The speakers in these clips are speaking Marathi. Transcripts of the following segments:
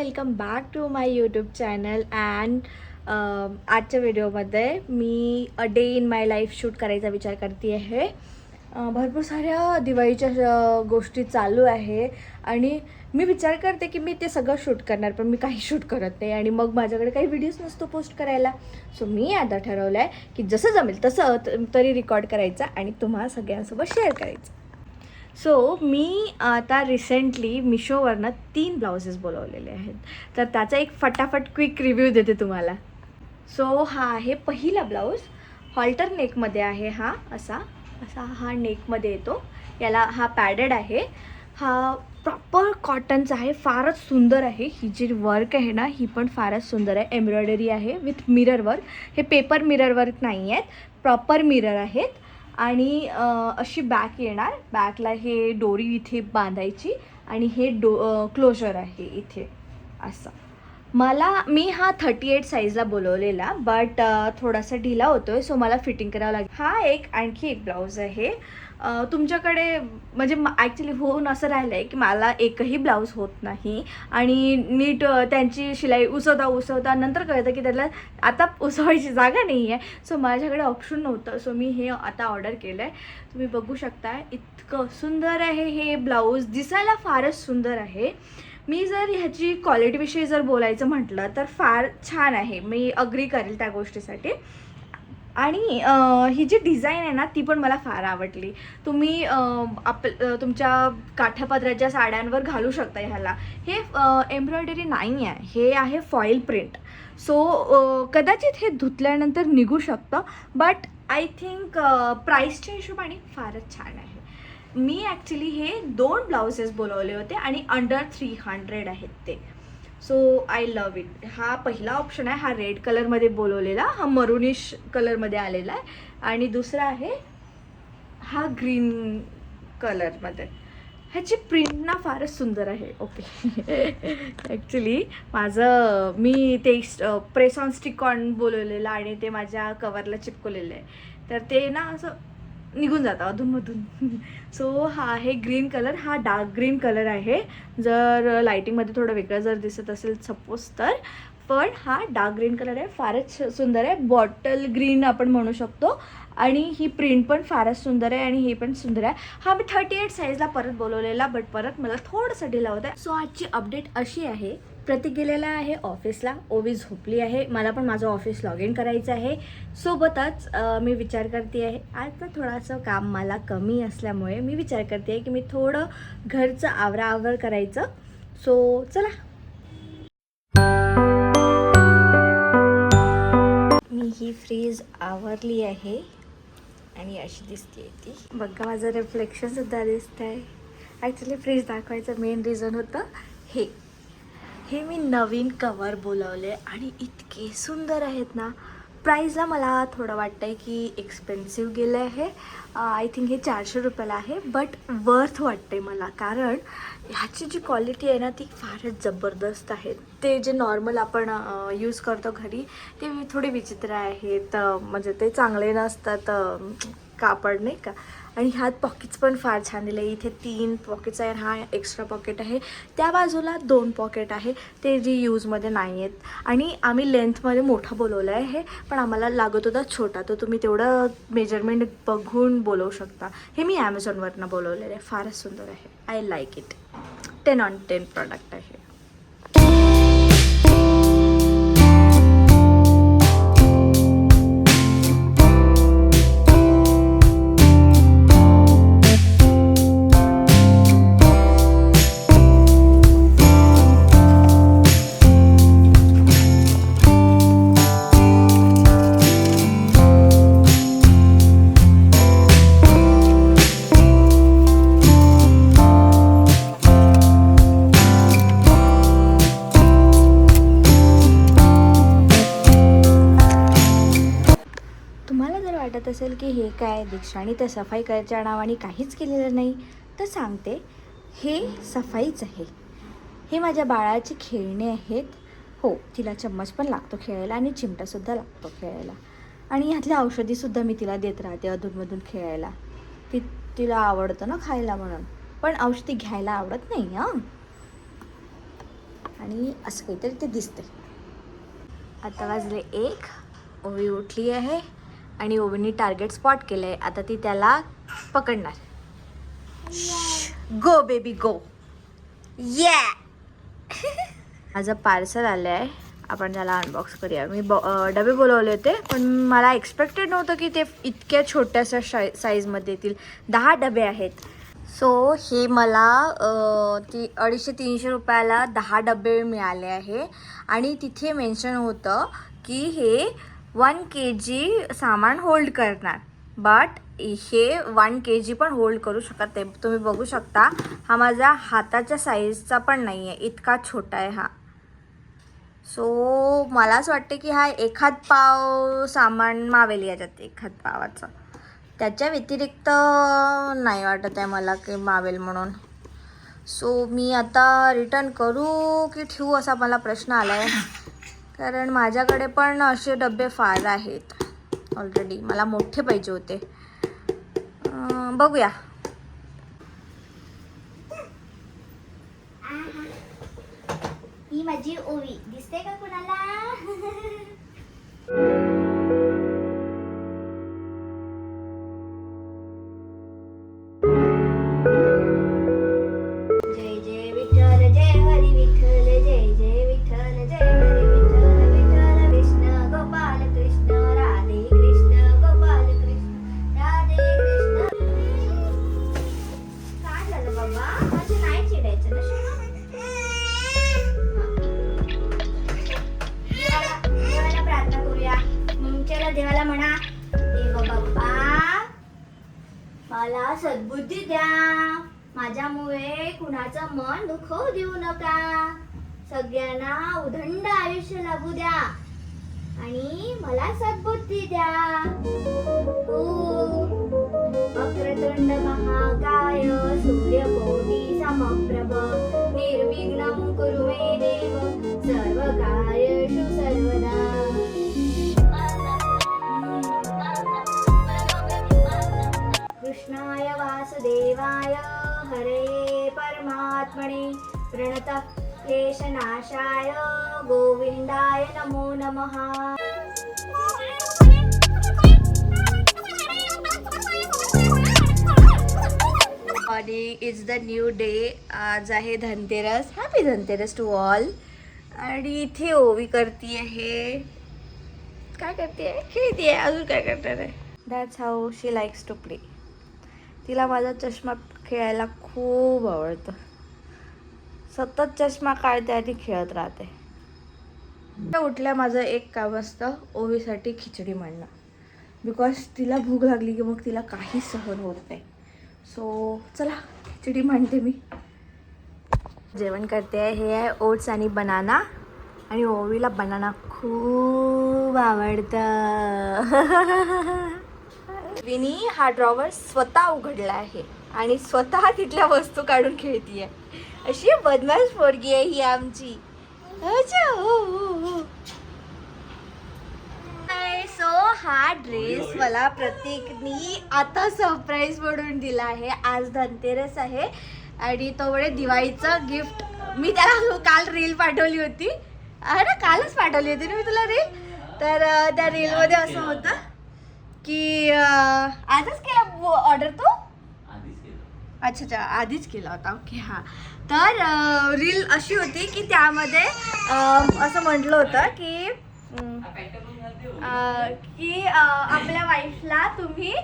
Welcome back to my YouTube channel and आजच्या व्हिडिओमध्ये मी a day in my life shoot करायचा विचार करते आहे भरपूर साऱ्या दिवाळीच्या गोष्टी चालू आहे आणि मी विचार करते की मी ते सगळं शूट करणार पण मी काही शूट करत नाही आणि मग माझ्याकडे काही व्हिडिओज नसतो पोस्ट करायला. सो मी आता ठरवलं आहे की जसं जमेल तसं तरी रेकॉर्ड करायचं आणि तुम्हा सगळ्यांसोबत शेअर करायचं. सो मी आता रिसेंटली मिशोवरनं तीन ब्लाउजेस बोलवलेले आहेत. तर त्याचा एक फटाफट क्विक रिव्ह्यू देते तुम्हाला. सो हा आहे पहिला ब्लाऊज हॉल्टर नेकमध्ये आहे हा असा. असा हा नेकमध्ये येतो. याला हा पॅडेड आहे. हा प्रॉपर कॉटनचा आहे. फारच सुंदर आहे. ही जी वर्क आहे ना ही पण फारच सुंदर आहे. एम्ब्रॉयडरी आहे विथ मिरर वर्क हे पेपर मिरर वर्क नाही आहेत प्रॉपर मिरर आहेत. आणि अशी बॅक येणार. बॅकला हे डोरी इथे बांधायची आणि हे डो क्लोजर आहे इथे. असं. मला मी हा थर्टी एट साईजला बोलवलेला बट थोडासा ढिला होतो आहे सो मला फिटिंग करावं लागेल हा एक आणखी एक ब्लाऊज आहे. तुमच्याकडे म्हणजे ॲक्च्युली होऊन असं राहिलं आहे की मला एकही ब्लाऊज होत नाही आणि नीट त्यांची शिलाई उसवता उसवता नंतर कळतं की त्याला आता उसवायची जागा नाही आहे सो माझ्याकडे ऑप्शन नव्हतं. सो मी हे आता ऑर्डर केलं आहे तुम्ही बघू शकता इतकं सुंदर आहे हे ब्लाऊज दिसायला फारच सुंदर आहे. मी जर ह्याची क्वालिटीविषयी जर बोलायचं म्हटलं तर फार छान आहे. मी अग्री करेल त्या गोष्टीसाठी. आणि ही जी डिझाईन आहे ना ती पण मला फार आवडली. तुम्ही आप तुमच्या काठापदराच्या साड्यांवर घालू शकता ह्याला. हे एम्ब्रॉयडरी नाही आहे. हे आहे फॉईल प्रिंट. सो कदाचित हे धुतल्यानंतर निघू शकतं बट आय थिंक प्राईसच्या हिशोबाने फारच छान आहे. मी ॲक्च्युली हे दोन ब्लाउजेस बोलवले होते आणि अंडर थ्री हंड्रेड आहेत ते. सो आय लव इट हा पहिला ऑप्शन आहे हा रेड कलरमध्ये बोलवलेला हा मरुनिश कलरमध्ये आलेला आहे. आणि दुसरा आहे हा ग्रीन कलरमध्ये ह्याची प्रिंट ना फारच सुंदर आहे. ओके ॲक्च्युली माझं मी ते प्रेस ऑन स्टिक ऑन बोलवलेलं आणि ते माझ्या कवरला चिपकवलेलं आहे. तर ते ना असं निघून जातं अधूनमधून. सो हा आहे ग्रीन कलर हा डार्क ग्रीन कलर आहे. जर लायटिंगमध्ये थोडं वेगळं जर दिसत असेल सपोज तर. पण हा डार्क ग्रीन कलर आहे फारच सुंदर आहे. बॉटल ग्रीन आपण म्हणू शकतो. आणि ही प्रिंट पण फारच सुंदर आहे आणि हे पण सुंदर आहे. हा मी थर्टी एट साईजला परत बोलवलेला बट परत मला थोडंसं ढिला होता सो आजची अपडेट अशी आहे. प्रतीक गेलेला आहे ऑफिसला. ओवी झोपली आहे. मला पण माझं ऑफिस लॉग इन करायचं आहे. सोबतच मी विचार करते आहे. आता थोडंसं काम मला कमी असल्यामुळे मी विचार करते आहे की मी थोडं घरचं आवराआवर करायचं. सो चला. मी ही फ्रीज आवरली आहे. आणि अशी दिसते ती. बघा माझं रिफ्लेक्शनसुद्धा दिसतं दिसत आहे ॲक्च्युली फ्रीज दाखवायचं मेन रिझन होतं हे. हे मी नवीन कवर बोलावले आणि इतके सुंदर आहेत ना. प्राईजला मला थोडं वाटतं आहे की एक्सपेन्सिव्ह गेलं आहे आय थिंक हे चारशे रुपयाला आहे बट वर्थ वाटते मला. कारण ह्याची जी क्वालिटी आहे ना ती फारच जबरदस्त आहे. ते जे नॉर्मल आपण यूज करतो घरी ते थोडे विचित्र आहेत. म्हणजे ते चांगले नसतात कापड नाही का? आणि ह्यात पॉकेट्स पण फार छान दिले. इथे तीन पॉकेट्स आहे हा एक्स्ट्रा पॉकेट आहे. त्या बाजूला दोन पॉकेट आहे. ते जी यूजमध्ये नाही आहेत आणि आम्ही लेंथमध्ये मोठा बोलवलं आहे हे पण आम्हाला लागत होता छोटा. तर तुम्ही तेवढं मेजरमेंट बघून बोलवू शकता. हे मी ॲमेझॉनवरनं बोलवलेलं आहे. फारच सुंदर आहे. I like it ten on ten product आहे. काय दीक्षाने तर सफाई करायच्या नावाने काहीच केलेलं नाही. तर सांगते हे सफाईच आहे. हे माझ्या बाळाची खेळणे आहेत. हो तिला चम्मच पण लागतो खेळायला आणि चिमटासुद्धा लागतो खेळायला. आणि ह्यातल्या औषधीसुद्धा मी तिला देत राहते अधूनमधून खेळायला. ती तिला आवडतं ना खायला म्हणून. पण औषधी घ्यायला आवडत नाही हां. आणि असं काहीतरी ते दिसते आता वाजले एक ओवी उठली आहे. आणि ओवीनी टार्गेट स्पॉट केलं आहे आता ती त्याला पकडणार. गो बेबी गो ये माझं पार्सल आलं आहे आपण त्याला अनबॉक्स करूया. मी ब डबे बोलवले होते पण मला एक्सपेक्टेड नव्हतं की ते इतक्या छोट्याशा शाई साईजमध्ये येतील. दहा डबे आहेत. सो हे मला ती अडीचशे तीनशे रुपयाला दहा डबे मिळाले आहे. आणि तिथे मेन्शन होतं की हे वन के जी सामान होल्ड करणार. बट हे वन के जी पण होल्ड करू शकत. नाही तुम्ही बघू शकता. हा माझ्या हाताच्या साईजचा पण नाही आहे इतका छोटा आहे हा. सो मला असं वाटते की हा एखाद पाव सामान मावेल याच्यात. एखाद पावाचं. त्याच्या व्यतिरिक्त नाही वाटत आहे मला की मावेल म्हणून. सो मी आता रिटर्न करू की ठेवू असा मला प्रश्न आला आहे कारण माझ्याकडे पण असे डबे फार आहेत. ऑलरेडी मला मोठे पाहिजे होते. बघूया. ही माझी ओवी. दिसते का कुणाला? मला सद्बुद्धी द्या. माझ्यामुळे कुणाचं मन दुखवू देऊ नका. सगळ्यांना उदंड आयुष्य लागू द्या. आणि मला सद्बुद्धी द्या. हो. वक्रतुंड महाकाय सूर्यकोटि समप्रभ निर्विघ्न कुरु देव देव सर्वकार्येषु सर्वदा. कृष्णाय वासुदेवाय हरे परमात्मने प्रणत क्लेशनाशाय गोविन्दाय नमो नमः। आणि इट्स द न्यू डे आज आहे Dhanteras. Happy Dhanteras to all आणि इथे ओवी करते आहे काय करते आहे खेळते आहे अजून काय करणार आहे? That's how she likes to play तिला माझा चष्मा खेळायला खूप आवडतं. सतत चष्मा काढते आणि खेळत राहते. उठल्या माझं एक काम असतं ओवीसाठी खिचडी मांडणं. बिकॉज तिला भूक लागली की मग तिला काही सहन होत नाही. सो चला खिचडी मांडते मी. जेवण करते आहे हे आहे ओट्स आणि बनाना. आणि ओवीला बनाना खूप आवडतं. विनी हा ड्रॉवर स्वतः उघडला आहे आणि स्वतः तिथल्या वस्तू काढून खेळतीये. अशी बदमाश पोरगी आहे ही आमची. अच्छा हो हो हो. सो हा ड्रेस मला प्रतीकनी आता सरप्राईज म्हणून दिला आहे. आज धनतेरस आहे आणि तो वेळे दिवाळीचं गिफ्ट मी त्याला काल रील पाठवली होती. अरे कालच पाठवली होती ना मी तुला रील तर त्या रीलमध्ये असं होतं. की अं, आजच केला ऑर्डर तू? अच्छा अच्छा आधीच केला होता. ओके हां. तर रील अशी होती की त्यामध्ये अं, असं म्हटलं होतं की अं, अं, की अं, आपल्या वाईफला तुम्ही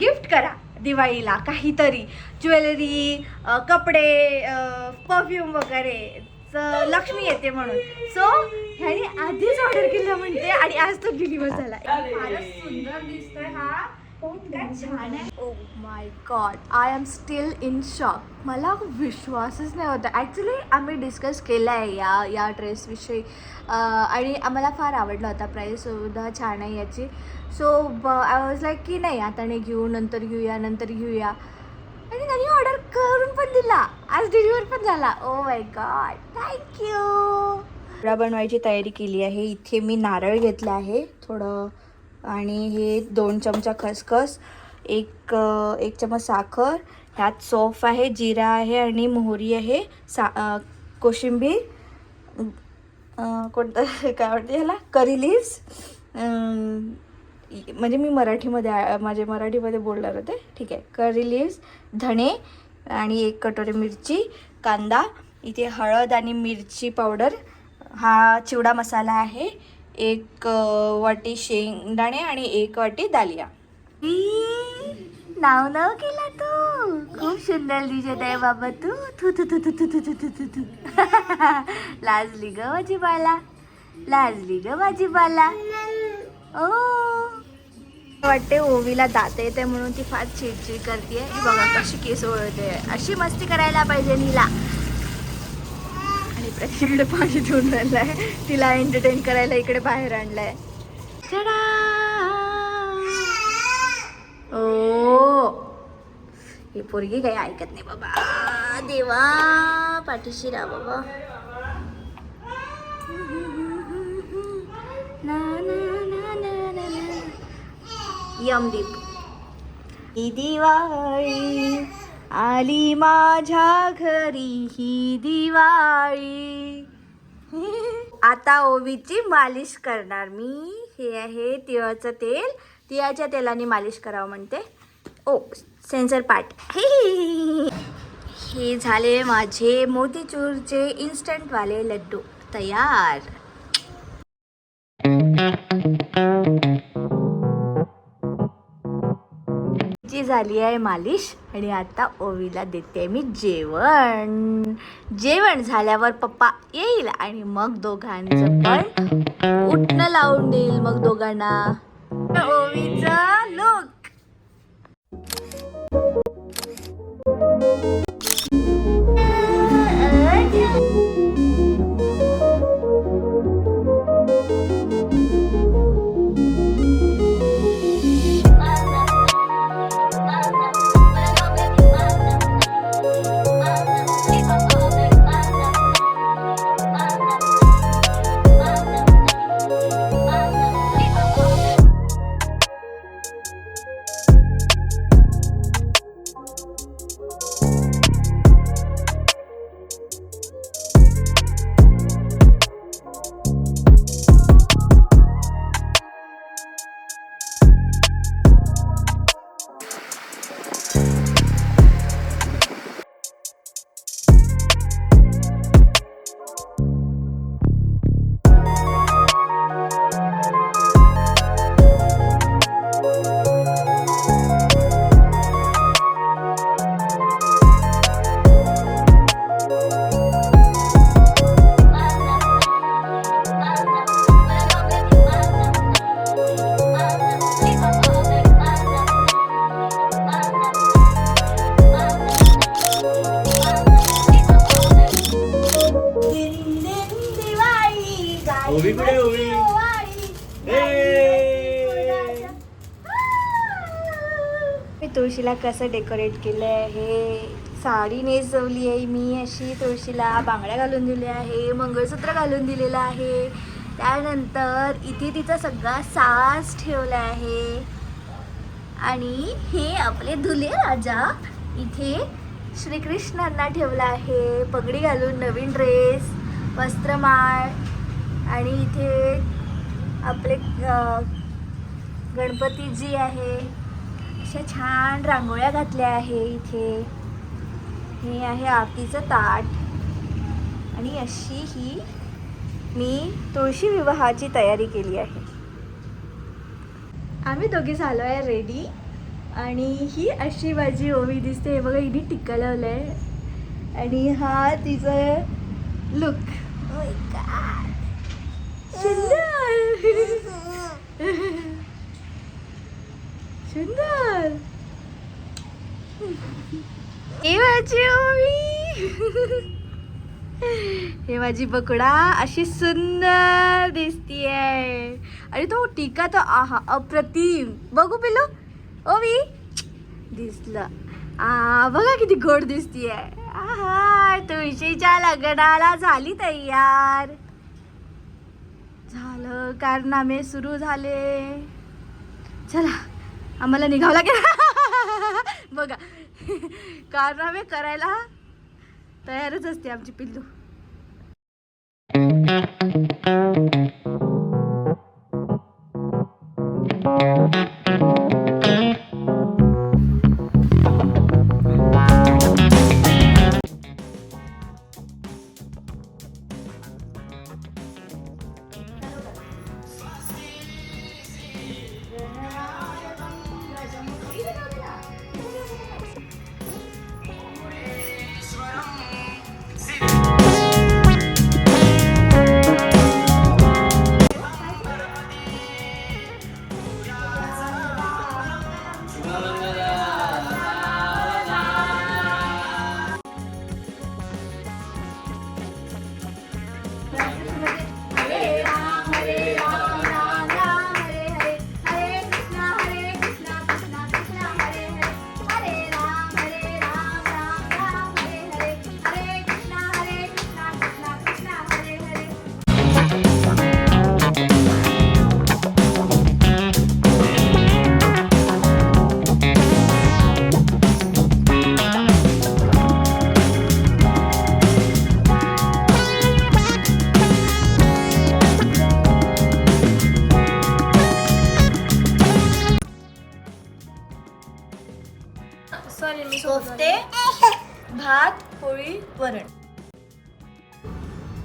गिफ्ट करा दिवाळीला काहीतरी. ज्वेलरी अं, कपडे परफ्यूम वगैरे लक्ष्मी येते म्हणून. सो ह्याने आधीच ऑर्डर केलं म्हणते आणि आज तो डिलिव्हर झाला. सुंदर दिसतोय हा. छान आहे. ओ my God I am still in shock मला विश्वासच नाही होता. ॲक्च्युली आम्ही डिस्कस केलं आहे या या ड्रेसविषयी आणि आम्हाला फार आवडला होता. प्राईससुद्धा छान आहे याची. सो आय वॉज लाईक की नाही आता नाही घेऊ नंतर घेऊया नंतर घेऊया. आणि त्यांनी ऑर्डर करून पण दिला. आज डिलिव्हर पण झाला. ओ माय गॉड थँक्यू चिवडा बनवायची तयारी केली आहे. इथे मी नारळ घेतला आहे थोडं. आणि हे दोन चमचा खसखस एक एक चमच साखर ह्यात सोफ आहे जिरा आहे आणि मोहरी आहे सा कोशिंबीर कोणतं काय म्हणते ह्याला करी लिव्स म्हणजे मी मराठीमध्ये माझे मराठीमध्ये बोलणार होते. ठीक आहे. करी लिव्स धणे आणि एक कटोरी मिरची कांदा इथे हळद आणि मिरची पावडर हा चिवडा मसाला आहे. एक वाटी शेंगदाणे आणि एक वाटी दालिया. नाव नाव केला तू. खूप सुंदर दिसत आहे बाबा तू. थू थू थू थू थू थू थू थू थू थू. लाजली ग माझी बाला लाजली ग माझी बाला ओ. वाटते ओवीला दात येते म्हणून ती फार चिडचिड करते बघा कशी केस ओळखते. अशी मस्ती करायला पाहिजे नीला. आणि प्रतिकडे पाणी धुवून राहिलंय तिला एंटरटेन करायला इकडे बाहेर आणलंय. ओ! ही पोरगी काही ऐकत नाही बाबा. देवा पाठीशी राहा बाबा ना, ना, ना, ना, ना, ना. यमदीप. ही दिवाळी आली माझ्या घरी ही दिवाळी. आता ओवीची मालिश करणार मी. हे आहे तिळाचं तेल. तिळाच्या तेलाने मालिश करावं म्हणते. ओ सेन्सर पार्ट हे झाले माझे मोतीचूरचे इन्स्टंटवाले लड्डू. तयार. झाली आहे मालिश आणि आता ओवीला देते मी जेवण. जेवण झाल्यावर पप्पा येईल आणि मग दोघांचं पण उठणं लावून देईल मग दोघांना. ओवीचा लुक ओवी कुठे ओवी मी तुळशीला कसं डेकोरेट केलं आहे साडी नेसवली आहे मी अशी तुळशीला. बांगड्या घालून दिल्या आहे मंगळसूत्र घालून दिलेलं आहे. त्यानंतर इथे तिचा सगळा साज ठेवला आहे. आणि हे आपले धुले राजा इथे श्रीकृष्णांना ठेवला आहे. पगडी घालून नवीन ड्रेस वस्त्रमाळ आणि इथे आपले गणपतीजी आहे. अशा छान रांगोळ्या घातल्या आहे इथे. हे आहे आरतीचं ताट. आणि अशी ही मी तुळशी विवाहाची तयारी केली आहे. आम्ही दोघे झालो आहे रेडी आणि ही अशी माझी ओवी दिसते. हे बघा हिने टिक्का लावलं आहे आणि हा तिचं लुक सुंदर सुंदर हे माझी हे माझी बकडा अशी सुंदर दिसतीये. आणि तो टीका तर आहा अप्रतिम. बघू पिलो ओवी. दिसलं. आ बघा किती गोड दिसतीये. आहा तुळशीच्या लग्नाला झाली तयार. झालं कारनामे सुरू झाले. चला आम्हाला निघावं लागेल. बघा कारनामे करायला तयारच असते आमची पिल्लू.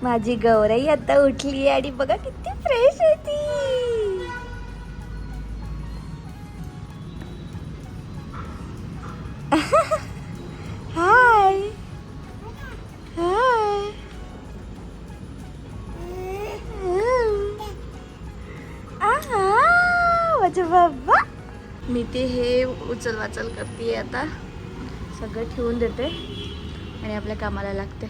माझी गौराई आता उठली आणि बघा किती फ्रेश होती हाय हाय आहा माझा बाबा. मी ते हे उचल वाचल करते आता. सगळं ठेवून देते आणि आपल्या कामाला लागते.